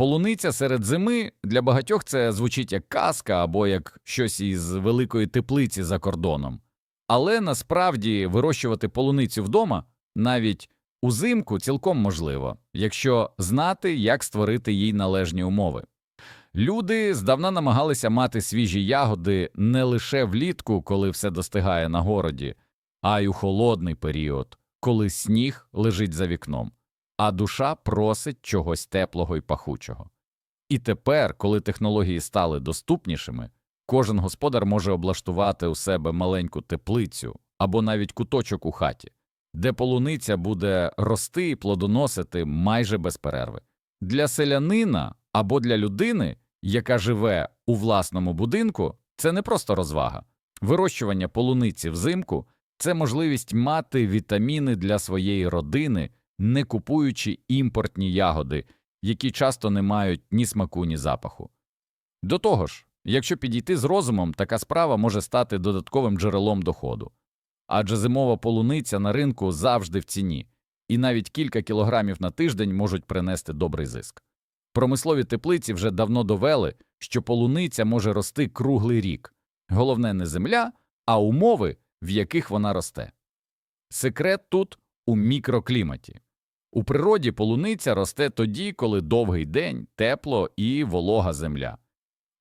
Полуниця серед зими для багатьох це звучить як казка або як щось із великої теплиці за кордоном. Але насправді вирощувати полуницю вдома навіть узимку цілком можливо, якщо знати, як створити їй належні умови. Люди здавна намагалися мати свіжі ягоди не лише влітку, коли все достигає на городі, а й у холодний період, коли сніг лежить за вікном, а душа просить чогось теплого і пахучого. І тепер, коли технології стали доступнішими, кожен господар може облаштувати у себе маленьку теплицю або навіть куточок у хаті, де полуниця буде рости і плодоносити майже без перерви. Для селянина або для людини, яка живе у власному будинку, це не просто розвага. Вирощування полуниці взимку це можливість мати вітаміни для своєї родини, не купуючи імпортні ягоди, які часто не мають ні смаку, ні запаху. До того ж, якщо підійти з розумом, така справа може стати додатковим джерелом доходу. Адже зимова полуниця на ринку завжди в ціні, і навіть кілька кілограмів на тиждень можуть принести добрий зиск. Промислові теплиці вже давно довели, що полуниця може рости круглий рік. Головне не земля, а умови, в яких вона росте. Секрет тут у мікрокліматі. У природі полуниця росте тоді, коли довгий день, тепло і волога земля.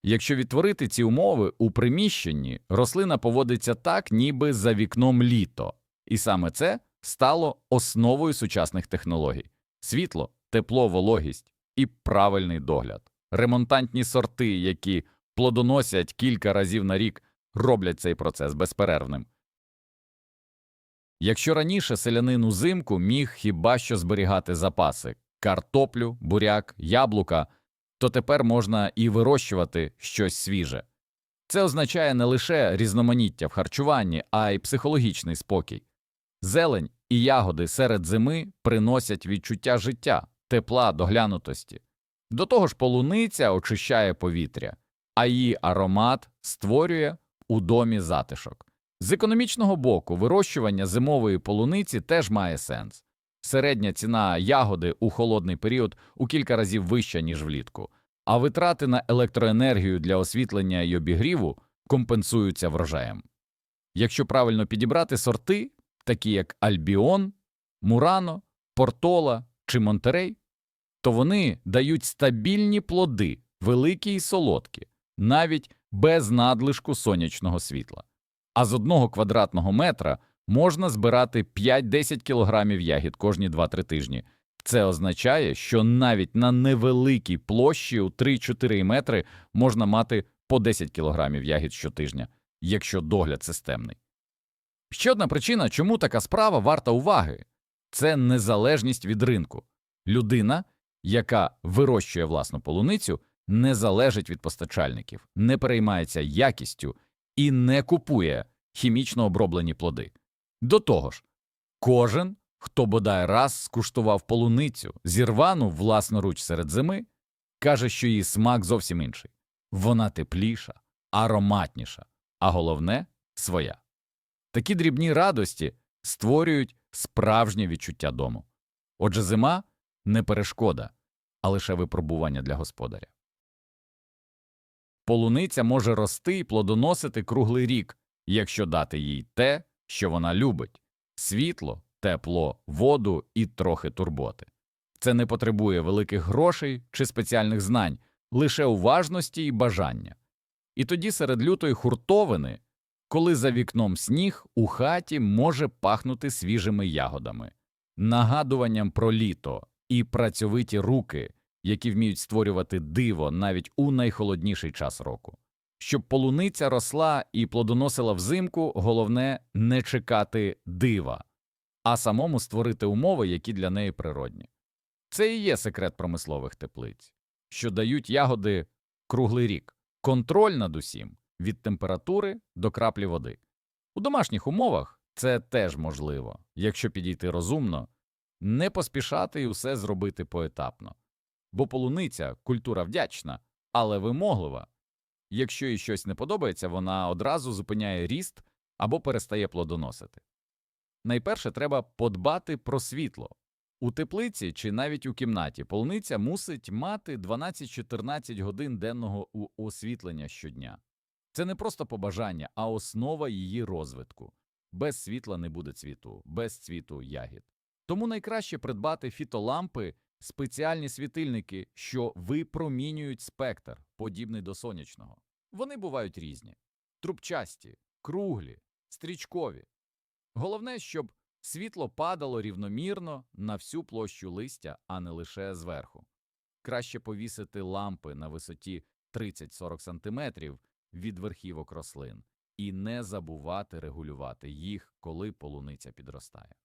Якщо відтворити ці умови у приміщенні, рослина поводиться так, ніби за вікном літо, і саме це стало основою сучасних технологій світло, тепло, вологість і правильний догляд. Ремонтантні сорти, які плодоносять кілька разів на рік, роблять цей процес безперервним. Якщо раніше селянин узимку міг хіба що зберігати запаси картоплю, буряк, яблука, то тепер можна і вирощувати щось свіже. Це означає не лише різноманіття в харчуванні, а й психологічний спокій. Зелень і ягоди серед зими приносять відчуття життя, тепла, доглянутості. До того ж, полуниця очищає повітря, а її аромат створює у домі затишок. З економічного боку, вирощування зимової полуниці теж має сенс. Середня ціна ягоди у холодний період у кілька разів вища, ніж влітку, а витрати на електроенергію для освітлення й обігріву компенсуються врожаєм. Якщо правильно підібрати сорти, такі як Альбіон, Мурано, Портола чи Монтерей, то вони дають стабільні плоди, великі й солодкі, навіть без надлишку сонячного світла. А з одного квадратного метра можна збирати 5-10 кілограмів ягід кожні 2-3 тижні. Це означає, що навіть на невеликій площі у 3-4 метри можна мати по 10 кілограмів ягід щотижня, якщо догляд системний. Ще одна причина, чому така справа варта уваги це незалежність від ринку. Людина, яка вирощує власну полуницю, не залежить від постачальників, не переймається якістю і не купує хімічно оброблені плоди. До того ж, кожен, хто бодай раз скуштував полуницю, зірвану власноруч серед зими, каже, що її смак зовсім інший. Вона тепліша, ароматніша, а головне своя. Такі дрібні радості створюють справжнє відчуття дому. Отже, зима не перешкода, а лише випробування для господаря. Полуниця може рости і плодоносити круглий рік, якщо дати їй те, що вона любить світло, тепло, воду і трохи турботи. Це не потребує великих грошей чи спеціальних знань, лише уважності і бажання. І тоді серед лютої хуртовини, коли за вікном сніг, у хаті може пахнути свіжими ягодами, нагадуванням про літо і працьовиті руки, які вміють створювати диво навіть у найхолодніший час року. Щоб полуниця росла і плодоносила взимку, головне не чекати дива, а самому створити умови, які для неї природні. Це і є секрет промислових теплиць, що дають ягоди круглий рік, контроль над усім від температури до краплі води. У домашніх умовах це теж можливо, якщо підійти розумно, не поспішати і усе зробити поетапно. Бо полуниця культура вдячна, але вимоглива. Якщо їй щось не подобається, вона одразу зупиняє ріст або перестає плодоносити. Найперше треба подбати про світло. У теплиці чи навіть у кімнаті полуниця мусить мати 12-14 годин денного освітлення щодня. Це не просто побажання, а основа її розвитку. Без світла не буде цвіту, без цвіту ягід. Тому найкраще придбати фітолампи, спеціальні світильники, що випромінюють спектр, подібний до сонячного. Вони бувають різні: трубчасті, круглі, стрічкові. Головне, щоб світло падало рівномірно на всю площу листя, а не лише зверху. Краще повісити лампи на висоті 30-40 см від верхівок рослин і не забувати регулювати їх, коли полуниця підростає.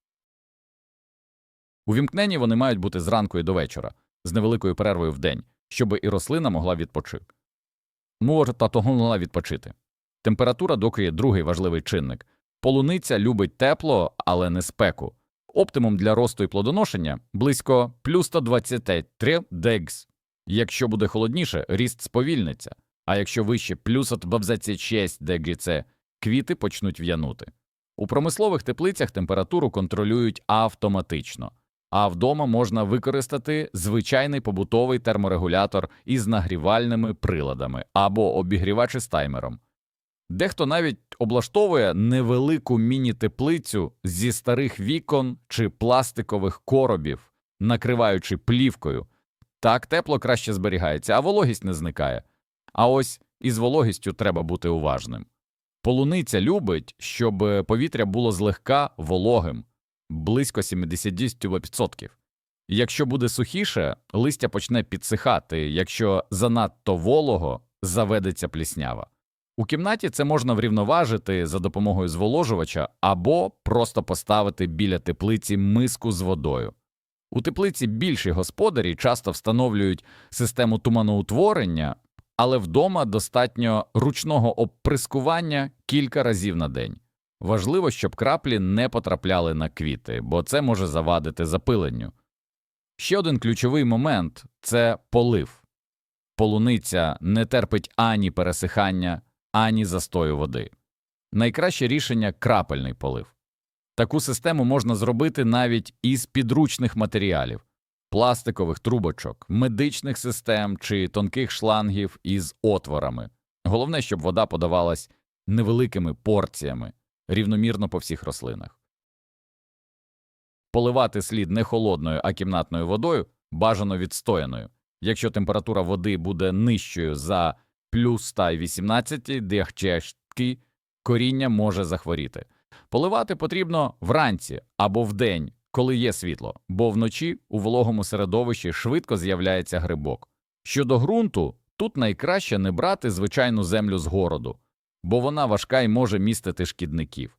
Увімкнені вони мають бути зранку і до вечора, з невеликою перервою в день, щоб і рослина могла відпочити. Може, та могла відпочити. Температура доки другий важливий чинник. Полуниця любить тепло, але не спеку. Оптимум для росту і плодоношення близько плюс 123 дегс. Якщо буде холодніше, ріст сповільниться, а якщо вище плюс 26 дегс, квіти почнуть в'янути. У промислових теплицях температуру контролюють автоматично, а вдома можна використати звичайний побутовий терморегулятор із нагрівальними приладами або обігрівач із таймером. Дехто навіть облаштовує невелику міні-теплицю зі старих вікон чи пластикових коробів, накриваючи плівкою. Так тепло краще зберігається, а вологість не зникає. А ось із вологістю треба бути уважним. Полуниця любить, щоб повітря було злегка вологим, близько 70%. Якщо буде сухіше, листя почне підсихати, якщо занадто волого, заведеться пліснява. У кімнаті це можна врівноважити за допомогою зволожувача або просто поставити біля теплиці миску з водою. У теплиці більші господарі часто встановлюють систему туманоутворення, але вдома достатньо ручного оприскування кілька разів на день. Важливо, щоб краплі не потрапляли на квіти, бо це може завадити запиленню. Ще один ключовий момент це полив. Полуниця не терпить ані пересихання, ані застою води. Найкраще рішення крапельний полив. Таку систему можна зробити навіть із підручних матеріалів пластикових трубочок, медичних систем чи тонких шлангів із отворами. Головне, щоб вода подавалась невеликими порціями, рівномірно по всіх рослинах. Поливати слід не холодною, а кімнатною водою, бажано відстояною. Якщо температура води буде нижчою за плюс 118 дегчешки, коріння може захворіти. Поливати потрібно вранці або вдень, коли є світло, бо вночі у вологому середовищі швидко з'являється грибок. Щодо ґрунту, тут найкраще не брати звичайну землю з городу, бо вона важка і може містити шкідників.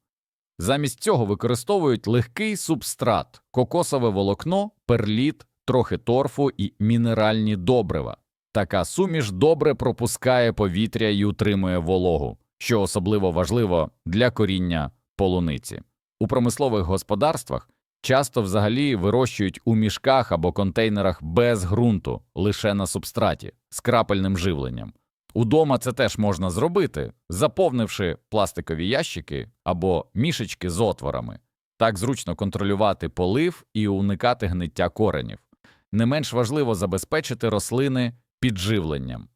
Замість цього використовують легкий субстрат, кокосове волокно, перліт, трохи торфу і мінеральні добрива. Така суміш добре пропускає повітря і утримує вологу, що особливо важливо для коріння полуниці. У промислових господарствах часто взагалі вирощують у мішках або контейнерах без ґрунту, лише на субстраті, з крапельним живленням. Удома це теж можна зробити, заповнивши пластикові ящики або мішечки з отворами. Так зручно контролювати полив і уникати гниття коренів. Не менш важливо забезпечити рослини підживленням.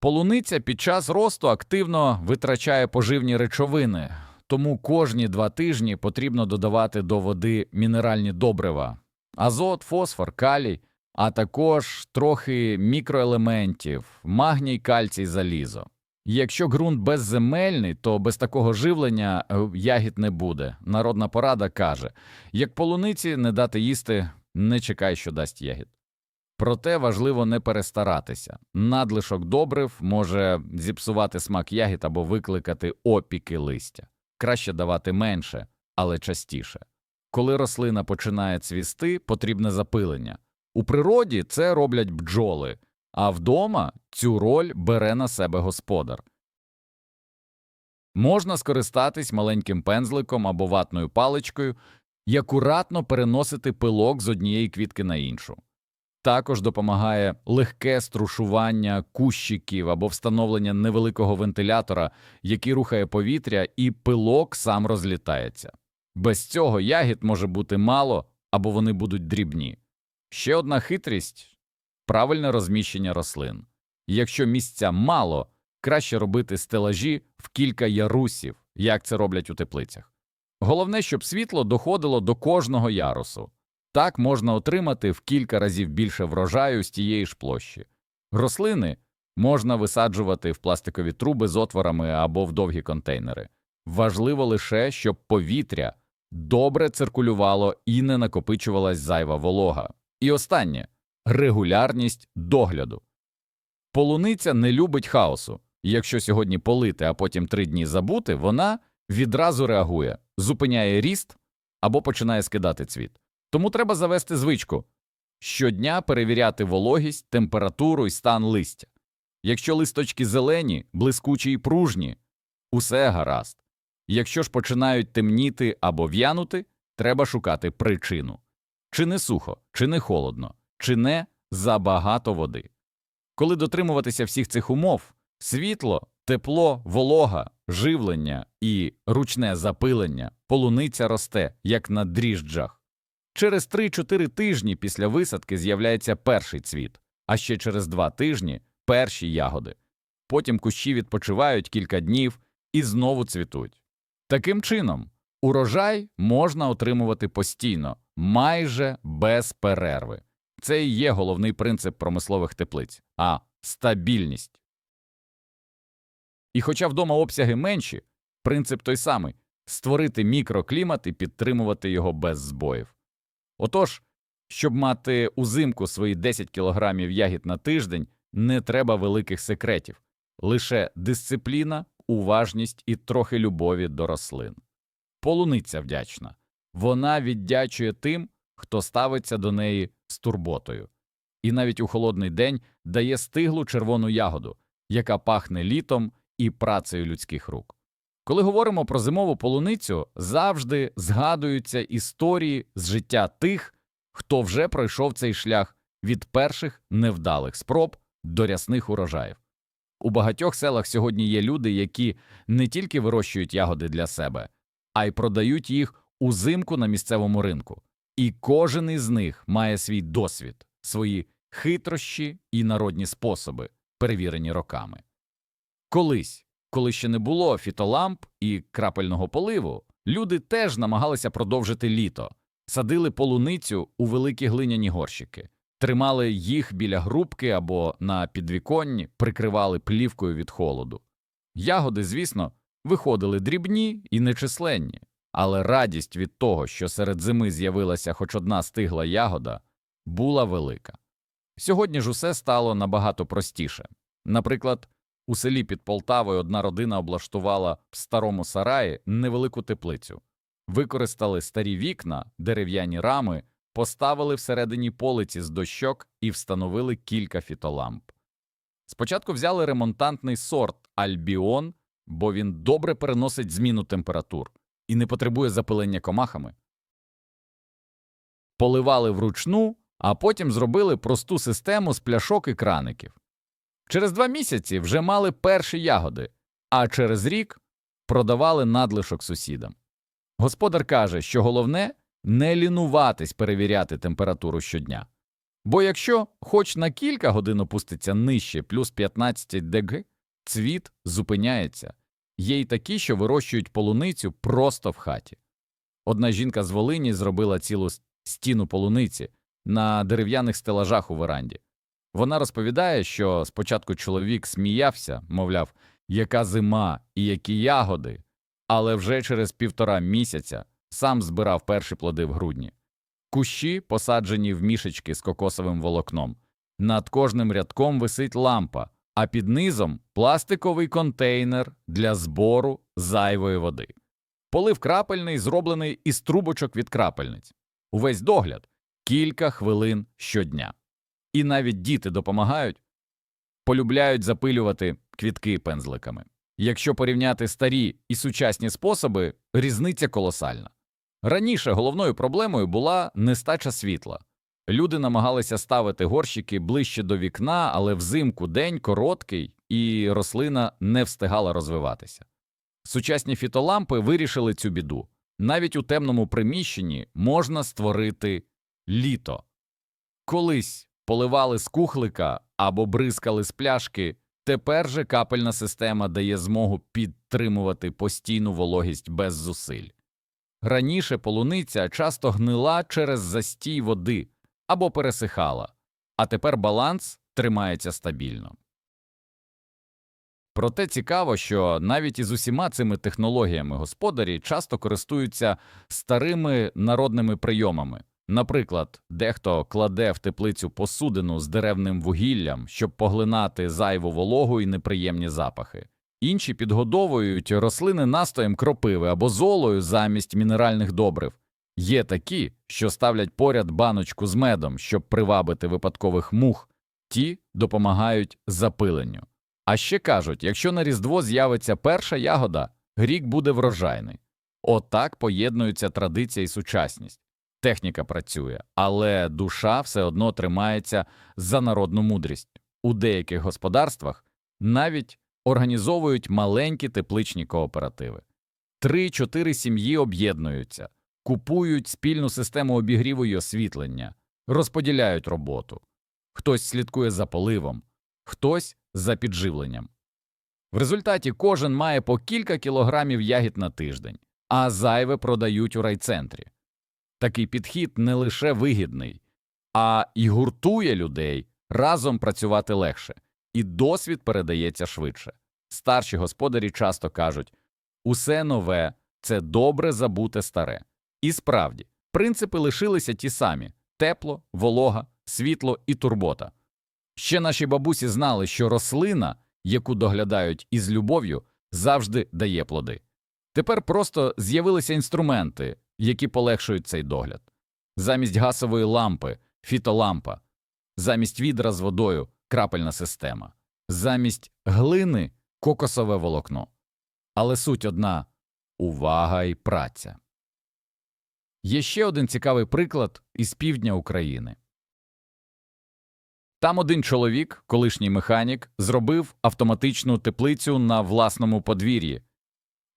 Полуниця під час росту активно витрачає поживні речовини, тому кожні два тижні потрібно додавати до води мінеральні добрива, азот, фосфор, калій, а також трохи мікроелементів, магній, кальцій, залізо. Якщо ґрунт безземельний, то без такого живлення е, ягід не буде. Народна порада каже: як полуниці не дати їсти, не чекай, що дасть ягід. Проте важливо не перестаратися. Надлишок добрив може зіпсувати смак ягід або викликати опіки листя. Краще давати менше, але частіше. Коли рослина починає цвісти, потрібне запилення. У природі це роблять бджоли, а вдома цю роль бере на себе господар. Можна скористатись маленьким пензликом або ватною паличкою і акуратно переносити пилок з однієї квітки на іншу. Також допомагає легке струшування кущиків або встановлення невеликого вентилятора, який рухає повітря, і пилок сам розлітається. Без цього ягід може бути мало або вони будуть дрібні. Ще одна хитрість правильне розміщення рослин. Якщо місця мало, краще робити стелажі в кілька ярусів, як це роблять у теплицях. Головне, щоб світло доходило до кожного ярусу. Так можна отримати в кілька разів більше врожаю з тієї ж площі. Рослини можна висаджувати в пластикові труби з отворами або в довгі контейнери. Важливо лише, щоб повітря добре циркулювало і не накопичувалась зайва волога. І останнє регулярність догляду. Полуниця не любить хаосу. Якщо сьогодні полити, а потім три дні забути, вона відразу реагує, зупиняє ріст або починає скидати цвіт. Тому треба завести звичку щодня перевіряти вологість, температуру і стан листя. Якщо листочки зелені, блискучі і пружні, усе гаразд. Якщо ж починають темніти або в'янути, треба шукати причину чи не сухо, чи не холодно, чи не забагато води. Коли дотримуватися всіх цих умов світло, тепло, волога, живлення і ручне запилення, полуниця росте, як на дріжджах. Через 3-4 тижні після висадки з'являється перший цвіт, а ще через 2 тижні перші ягоди. Потім кущі відпочивають кілька днів і знову цвітуть. Таким чином, урожай можна отримувати постійно, майже без перерви. Це і є головний принцип промислових теплиць, а стабільність. І хоча вдома обсяги менші, принцип той самий створити мікроклімат і підтримувати його без збоїв. Отож, щоб мати узимку свої 10 кілограмів ягід на тиждень, не треба великих секретів, лише дисципліна, уважність і трохи любові до рослин. Полуниця вдячна. Вона віддячує тим, хто ставиться до неї з турботою, і навіть у холодний день дає стиглу червону ягоду, яка пахне літом і працею людських рук. Коли говоримо про зимову полуницю, завжди згадуються історії з життя тих, хто вже пройшов цей шлях від перших невдалих спроб до рясних урожаїв. У багатьох селах сьогодні є люди, які не тільки вирощують ягоди для себе, а й продають їх узимку на місцевому ринку. І кожен із них має свій досвід, свої хитрощі і народні способи, перевірені роками. Колись, коли ще не було фітоламп і крапельного поливу, люди теж намагалися продовжити літо, садили полуницю у великі глиняні горщики, тримали їх біля грубки або на підвіконні, прикривали плівкою від холоду. Ягоди, звісно, виходили дрібні і нечисленні, але радість від того, що серед зими з'явилася хоч одна стигла ягода, була велика. Сьогодні ж усе стало набагато простіше. Наприклад, у селі під Полтавою одна родина облаштувала в старому сараї невелику теплицю, використали старі вікна, дерев'яні рами, поставили всередині полиці з дощок і встановили кілька фітоламп. Спочатку взяли ремонтантний сорт Альбіон, бо він добре переносить зміну температур і не потребує запилення комахами. Поливали вручну, а потім зробили просту систему з пляшок і краників. Через два місяці вже мали перші ягоди, а через рік продавали надлишок сусідам. Господар каже, що головне не лінуватись перевіряти температуру щодня. Бо якщо хоч на кілька годин опуститься нижче плюс 15 дг, цвіт зупиняється. Є й такі, що вирощують полуницю просто в хаті. Одна жінка з Волині зробила цілу стіну полуниці на дерев'яних стелажах у веранді. Вона розповідає, що спочатку чоловік сміявся, мовляв, яка зима і які ягоди, але вже через півтора місяця сам збирав перші плоди в грудні. Кущі посаджені в мішечки з кокосовим волокном. Над кожним рядком висить лампа, а під низом пластиковий контейнер для збору зайвої води. Полив крапельний зроблений із трубочок від крапельниць. Увесь догляд кілька хвилин щодня. І навіть діти допомагають, полюбляють запилювати квітки пензликами. Якщо порівняти старі і сучасні способи, різниця колосальна. Раніше головною проблемою була нестача світла. Люди намагалися ставити горщики ближче до вікна, але взимку день короткий, і рослина не встигала розвиватися. Сучасні фітолампи вирішили цю біду. Навіть у темному приміщенні можна створити літо. Колись поливали з кухлика або бризкали з пляшки, тепер же капельна система дає змогу підтримувати постійну вологість без зусиль. Раніше полуниця часто гнила через застій води або пересихала, а тепер баланс тримається стабільно. Проте цікаво, що навіть із усіма цими технологіями господарі часто користуються старими народними прийомами. Наприклад, дехто кладе в теплицю посудину з деревним вугіллям, щоб поглинати зайву вологу і неприємні запахи. Інші підгодовують рослини настоєм кропиви або золою замість мінеральних добрив. Є такі, що ставлять поряд баночку з медом, щоб привабити випадкових мух, ті допомагають запиленню. А ще кажуть, якщо на Різдво з'явиться перша ягода, рік буде врожайний. Отак поєднуються традиція і сучасність. Техніка працює, але душа все одно тримається за народну мудрість. У деяких господарствах навіть організовують маленькі тепличні кооперативи. Три-чотири сім'ї об'єднуються, купують спільну систему обігріву і освітлення, розподіляють роботу. Хтось слідкує за поливом, хтось за підживленням. В результаті кожен має по кілька кілограмів ягід на тиждень, а зайве продають у райцентрі. Такий підхід не лише вигідний, а й гуртує людей разом працювати легше, і досвід передається швидше. Старші господарі часто кажуть усе нове це добре забуте старе. І справді, принципи лишилися ті самі тепло, волога, світло і турбота. Ще наші бабусі знали, що рослина, яку доглядають із любов'ю, завжди дає плоди. Тепер просто з'явилися інструменти, які полегшують цей догляд. Замість гасової лампи фітолампа, замість відра з водою крапельна система, замість глини кокосове волокно. Але суть одна увага і праця. Є ще один цікавий приклад із півдня України. Там один чоловік, колишній механік, зробив автоматичну теплицю на власному подвір'ї.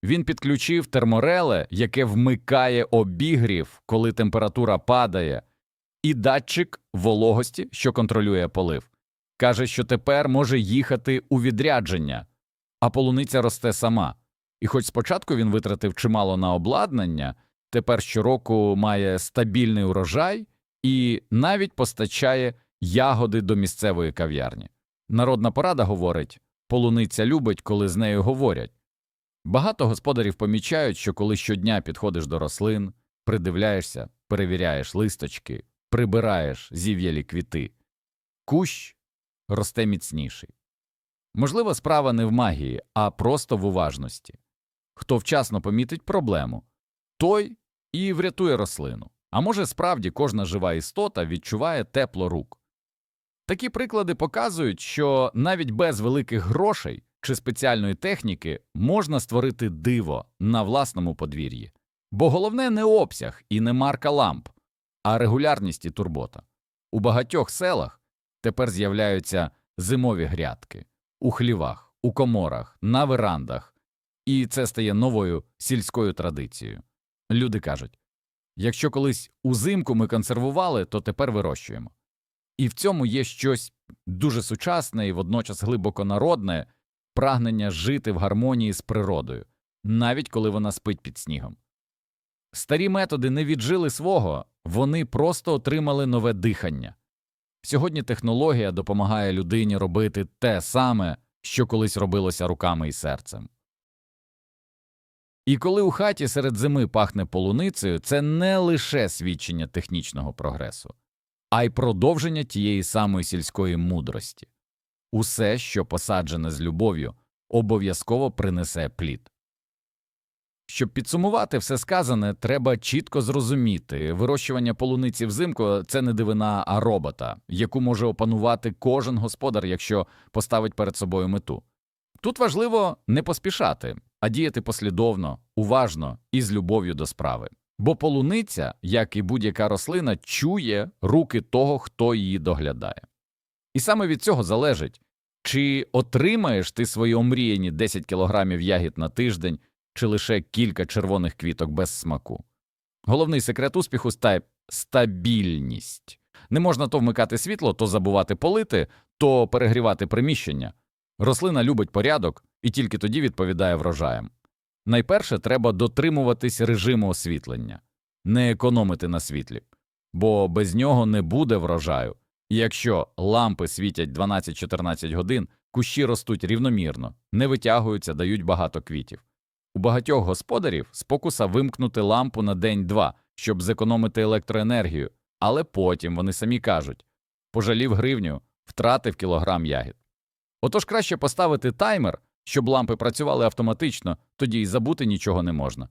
Він підключив термореле, яке вмикає обігрів, коли температура падає, і датчик вологості, що контролює полив. Каже, що тепер може їхати у відрядження, а полуниця росте сама. І хоч спочатку він витратив чимало на обладнання, тепер щороку має стабільний урожай і навіть постачає ягоди до місцевої кав'ярні. Народна порада говорить полуниця любить, коли з нею говорять. Багато господарів помічають, що коли щодня підходиш до рослин, придивляєшся, перевіряєш листочки, прибираєш зів'ялі квіти, кущ росте міцніший. Можливо, справа не в магії, а просто в уважності. Хто вчасно помітить проблему, той і врятує рослину. А може, справді кожна жива істота відчуває тепло рук. Такі приклади показують, що навіть без великих грошей чи спеціальної техніки можна створити диво на власному подвір'ї. Бо головне не обсяг і не марка ламп, а регулярність і турбота. У багатьох селах тепер з'являються зимові грядки у хлівах, у коморах, на верандах, і це стає новою сільською традицією. Люди кажуть якщо колись узимку ми консервували, то тепер вирощуємо. І в цьому є щось дуже сучасне і водночас глибоко народне прагнення жити в гармонії з природою, навіть коли вона спить під снігом. Старі методи не віджили свого, вони просто отримали нове дихання. Сьогодні технологія допомагає людині робити те саме, що колись робилося руками і серцем. І коли у хаті серед зими пахне полуницею, це не лише свідчення технічного прогресу, а й продовження тієї самої сільської мудрості. Усе, що посаджене з любов'ю, обов'язково принесе плід. Щоб підсумувати все сказане, треба чітко зрозуміти вирощування полуниці взимку це не дивина, а робота, яку може опанувати кожен господар, якщо поставить перед собою мету. Тут важливо не поспішати, а діяти послідовно, уважно і з любов'ю до справи. Бо полуниця, як і будь-яка рослина, чує руки того, хто її доглядає. І саме від цього залежить, чи отримаєш ти свої омріяні 10 кілограмів ягід на тиждень, чи лише кілька червоних квіток без смаку. Головний секрет успіху стабільність. Не можна то вмикати світло, то забувати полити, то перегрівати приміщення. Рослина любить порядок і тільки тоді відповідає врожаям. Найперше треба дотримуватись режиму освітлення, не економити на світлі, бо без нього не буде врожаю. І якщо лампи світять 12-14 годин, кущі ростуть рівномірно, не витягуються, дають багато квітів. У багатьох господарів спокуса вимкнути лампу на день-два, щоб зекономити електроенергію, але потім вони самі кажуть пожалів гривню, втратив кілограм ягід. Отож краще поставити таймер, щоб лампи працювали автоматично, тоді й забути нічого не можна.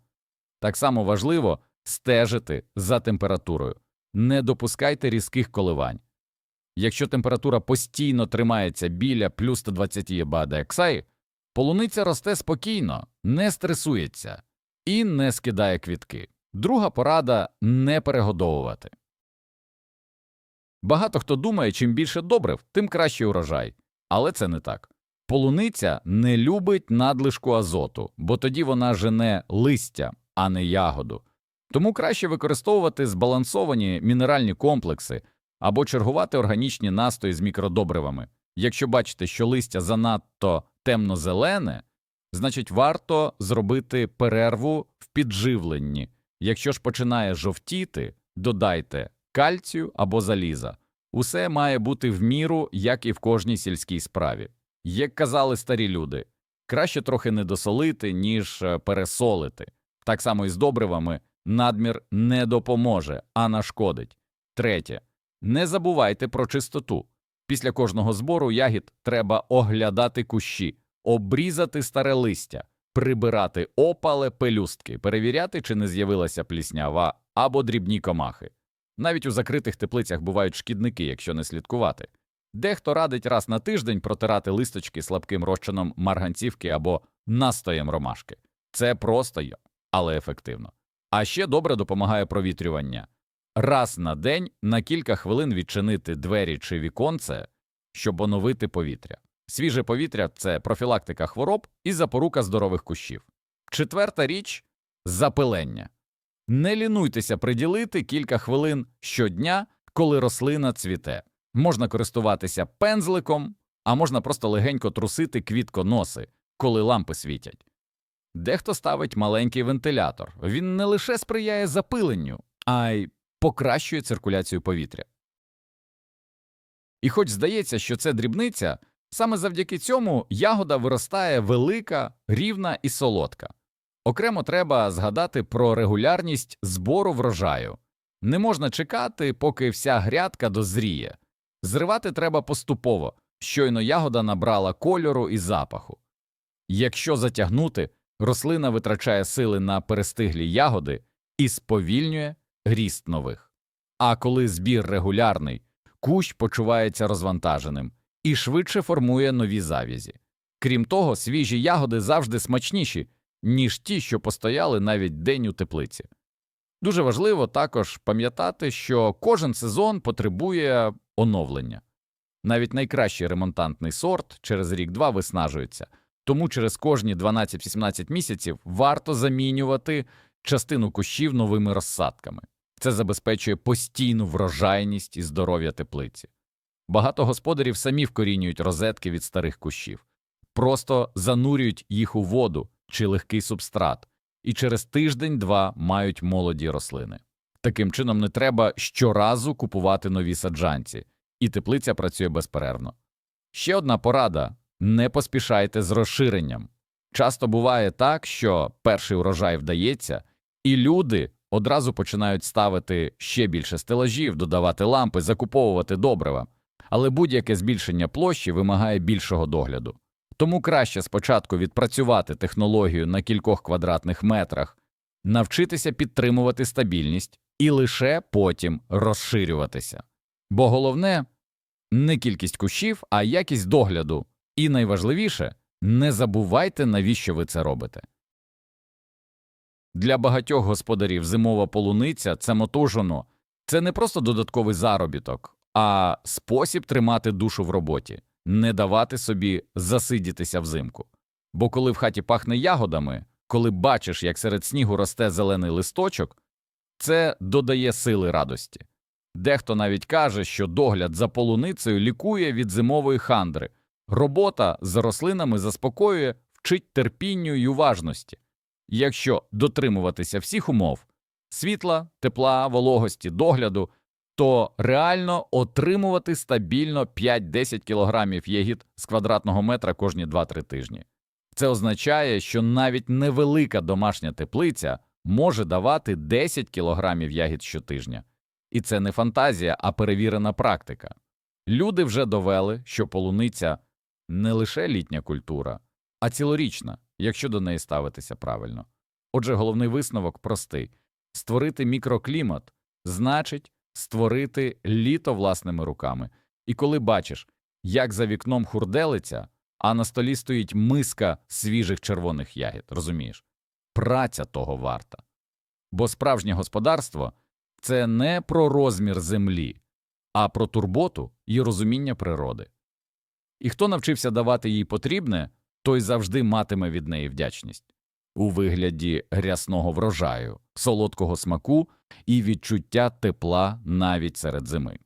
Так само важливо стежити за температурою, не допускайте різких коливань. Якщо температура постійно тримається біля плюс 120 єбадексаї, полуниця росте спокійно, не стресується і не скидає квітки. Друга порада не перегодовувати. Багато хто думає, чим більше добрив, тим краще урожай. Але це не так. Полуниця не любить надлишку азоту, бо тоді вона жене листя, а не ягоду. Тому краще використовувати збалансовані мінеральні комплекси або чергувати органічні настої з мікродобривами. Якщо бачите, що листя занадто темно-зелене, значить варто зробити перерву в підживленні. Якщо ж починає жовтіти, додайте кальцію або заліза. Усе має бути в міру, як і в кожній сільській справі. Як казали старі люди, краще трохи не досолити, ніж е, пересолити. Так само і з добривами надмір не допоможе, а нашкодить. Третє. Не забувайте про чистоту. Після кожного збору ягід треба оглядати кущі, обрізати старе листя, прибирати опале пелюстки, перевіряти, чи не з'явилася пліснява або дрібні комахи. Навіть у закритих теплицях бувають шкідники, якщо не слідкувати. Дехто радить раз на тиждень протирати листочки слабким розчином марганцівки або настоєм ромашки. Це просто, але ефективно. А ще добре допомагає провітрювання. Раз на день на кілька хвилин відчинити двері чи віконце, щоб оновити повітря. Свіже повітря це профілактика хвороб і запорука здорових кущів. Четверта річ запилення. Не лінуйтеся приділити кілька хвилин щодня, коли рослина цвіте. Можна користуватися пензликом, а можна просто легенько трусити квітконоси, коли лампи світять. Дехто ставить маленький вентилятор. Він не лише сприяє запиленню, а й покращує циркуляцію повітря. І хоч здається, що це дрібниця, саме завдяки цьому ягода виростає велика, рівна і солодка. Окремо треба згадати про регулярність збору врожаю. Не можна чекати, поки вся грядка дозріє. Зривати треба поступово, щойно ягода набрала кольору і запаху. Якщо затягнути, рослина витрачає сили на перестиглі ягоди і сповільнює ріст нових. А коли збір регулярний, кущ почувається розвантаженим і швидше формує нові завязі. Крім того, свіжі ягоди завжди смачніші, ніж ті, що постояли навіть день у теплиці. Дуже важливо також пам'ятати, що кожен сезон потребує оновлення. Навіть найкращий ремонтантний сорт через рік-два виснажується, тому через кожні 12-18 місяців варто замінювати частину кущів новими розсадками. Це забезпечує постійну врожайність і здоров'я теплиці. Багато господарів самі вкорінюють розетки від старих кущів, просто занурюють їх у воду чи легкий субстрат, і через тиждень-два мають молоді рослини. Таким чином не треба щоразу купувати нові саджанці, і теплиця працює безперервно. Ще одна порада не поспішайте з розширенням. Часто буває так, що перший урожай вдається, і люди одразу починають ставити ще більше стелажів, додавати лампи, закуповувати добрива. Але будь-яке збільшення площі вимагає більшого догляду. Тому краще спочатку відпрацювати технологію на кількох квадратних метрах, навчитися підтримувати стабільність і лише потім розширюватися. Бо головне не кількість кущів, а якість догляду. І найважливіше не забувайте, навіщо ви це робите. Для багатьох господарів зимова полуниця це мотужено, це не просто додатковий заробіток, а спосіб тримати душу в роботі, не давати собі засидітися взимку. Бо коли в хаті пахне ягодами, коли бачиш, як серед снігу росте зелений листочок, це додає сили радості. Дехто навіть каже, що догляд за полуницею лікує від зимової хандри. Робота з рослинами заспокоює, вчить терпінню й уважності. Якщо дотримуватися всіх умов світла, тепла, вологості, догляду, то реально отримувати стабільно 5-10 кілограмів ягід з квадратного метра кожні 2-3 тижні. Це означає, що навіть невелика домашня теплиця може давати 10 кілограмів ягід щотижня. І це не фантазія, а перевірена практика. Люди вже довели, що полуниця не лише літня культура, а цілорічна, якщо до неї ставитися правильно. Отже, головний висновок простий створити мікроклімат значить створити літо власними руками. І коли бачиш, як за вікном хурделиця, а на столі стоїть миска свіжих червоних ягід, розумієш? Праця того варта. Бо справжнє господарство це не про розмір землі, а про турботу і розуміння природи. І хто навчився давати їй потрібне, той завжди матиме від неї вдячність у вигляді рясного врожаю, солодкого смаку і відчуття тепла навіть серед зими.